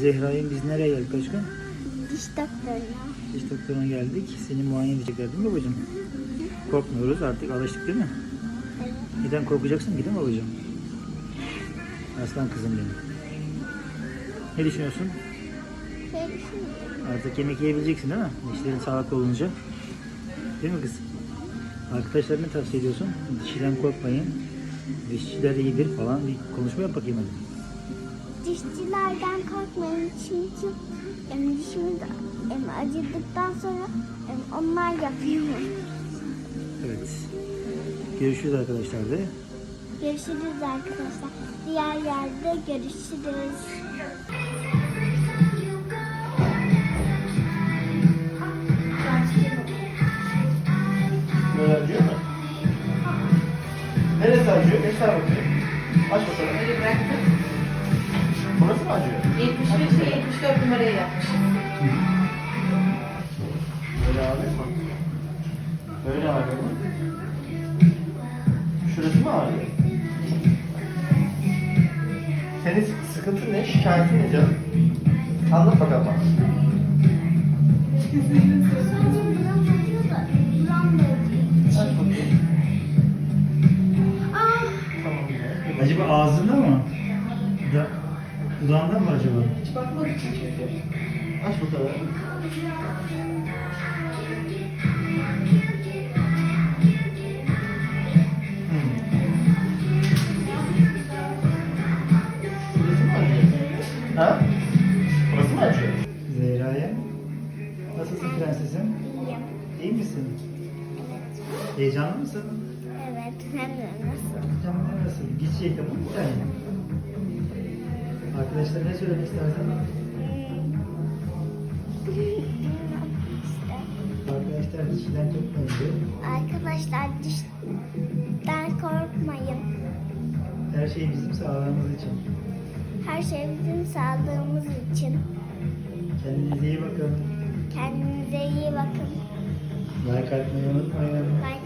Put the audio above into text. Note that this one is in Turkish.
Zehra'yım biz nereye geldik aşkım? Diş doktoruna. Diş doktoruna geldik. Seni muayene edecekler değil mi babacığım? Korkmuyoruz artık alıştık değil mi? Evet. Neden korkacaksın ki değil mi babacığım? Aslan kızım benim. Ne düşünüyorsun? Şey düşünüyorum. Artık yemek yiyebileceksin değil mi? Dişlerin sağlıklı olunca. Değil mi kız? Arkadaşlarına tavsiye ediyorsun? Dişiden korkmayın. Dişçiler iyidir falan bir konuşma yap bakayım hadi. Dişçilerden korkmayın çünkü em, dişimiz em, acıdıktan sonra em, onlar yapıyor. Evet. Görüşürüz arkadaşlar de. Görüşürüz arkadaşlar. Diğer yerde görüşürüz. Böyle acıyor mu? Neresi acıyor? Göster bakayım. Aç bakalım. Öyle bıraktım. Burası mı acıyor? 75 ile 74 numarayı yapmışım. Böyle ağrıyor mu? Böyle ağrıyor mu? Şurası mı ağrıyor? Senin sıkıntın ne? Şikayetin ne canım? Anlat bakalım. Acaba ağzında mı? Da, dudağında mı acaba? Hiç bakmadım çünkü. Aç bakalım. Hmm. Ha? Burası mı acıyor? Zehra'ya. Nasılsın prensesim? İyiyim. İyi misin? Heyecanlı mısın? Evet. Hem de nasıl? Tamam nasıl? Gidecek tamam mı sen? Arkadaşlar ne söylemek istersin? Arkadaşlar dişiden korkmayın. Arkadaşlar dişten korkmayın. Her şey bizim sağlığımız için. Her şey bizim sağlığımız için. Kendinize iyi bakın. Kendinize iyi bakın. Like atmayı unutmayın. Like